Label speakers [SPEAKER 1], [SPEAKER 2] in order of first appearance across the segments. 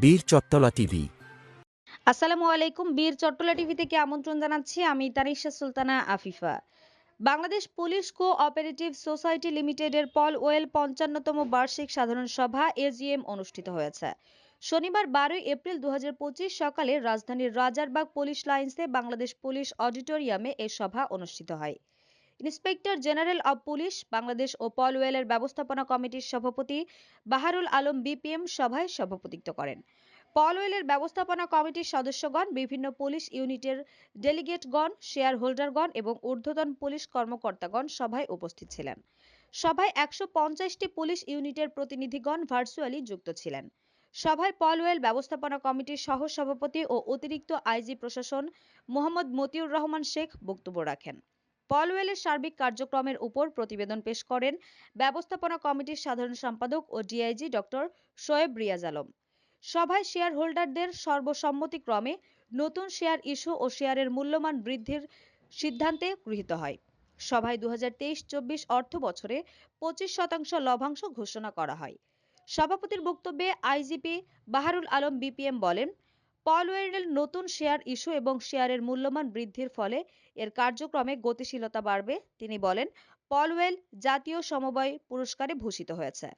[SPEAKER 1] বীর চত্তলা টিভি।
[SPEAKER 2] আসসালামু আলাইকুম, বীর চট্টলা টিভি থেকে আমন্ত্রণ জানাচ্ছি? আমি Tanisha Sultana Afifa. Bangladesh police cooperative society লিমিটেডের পল ওয়েল পঞ্চান্নতম বার্ষিক সাধারণ সভা এজিএম অনুষ্ঠিত হয়েছে। শনিবার বারোই এপ্রিল দু হাজার পঁচিশ সকালে রাজধানীর রাজারবাগ পুলিশ লাইন্সে বাংলাদেশ পুলিশ অডিটোরিয়ামে এ সভা অনুষ্ঠিত হয়। Inspector general of police, Bangladesh ও পল ওয়েলের ব্যবস্থাপনা কমিটির সভাপতি বাহারুল আলম বিপিএম সভায় সভাপতিত্ব করেন। পলওয়েলের ব্যবস্থাপনা কমিটির সদস্যগণ বিভিন্ন পুলিশ ইউনিটের ডেলিগেটগণ শেয়ার হোল্ডারগণ এবং ঊর্ধ্বতন পুলিশ কর্মকর্তাগণ সভায় উপস্থিত ছিলেন। সভায় একশো পঞ্চাশটি পুলিশ ইউনিটের প্রতিনিধিগণ ভার্চুয়ালি যুক্ত ছিলেন। সভায় পলওয়েল ব্যবস্থাপনা কমিটির সহ সভাপতি ও অতিরিক্ত আইজি প্রশাসন মোহাম্মদ মতিউর রহমান শেখ বক্তব্য রাখেন। পলওয়েলের সার্বিক কার্যক্রমের উপর প্রতিবেদন পেশ করেন ব্যবস্থাপনা কমিটির সাধারণ সম্পাদক ও ডিআইজি ডক্টর শোয়েব রিয়াজ আলম। সভায় শেয়ার হোল্ডারদের সর্বসম্মতিক্রমে নতুন শেয়ার ইস্যু ও শেয়ারের মূল্যমান বৃদ্ধির সিদ্ধান্তে গৃহীত হয়। সভায় দু হাজার তেইশ চব্বিশ অর্থ বছরে পঁচিশ শতাংশ লভ্যাংশ ঘোষণা করা হয়। সভাপতির বক্তব্যে আইজিপি বাহারুল আলম বিপিএম বলেন পলওয়েলের নতুন শেয়ার ইস্যু এবং শেয়ারের মূল্যমান বৃদ্ধির ফলে এর কার্যক্রমে গতিশীলতা বাড়বে, তিনি বলেন। পলওয়েল জাতীয় সমবায় পুরস্কারে ভূষিত হয়েছে।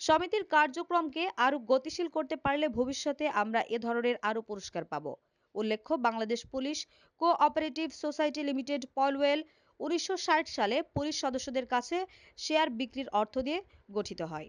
[SPEAKER 2] সমিতির কার্যক্রমকে আরও গতিশীল করতে পারলে ভবিষ্যতে আমরা এ ধরনের আরও পুরস্কার পাব। উল্লেখ্য, Bangladesh police cooperative society limited Polwel উনিশশো ষাট সালে পুলিশ সদস্যদের কাছে শেয়ার বিক্রির অর্থ দিয়ে গঠিত হয়।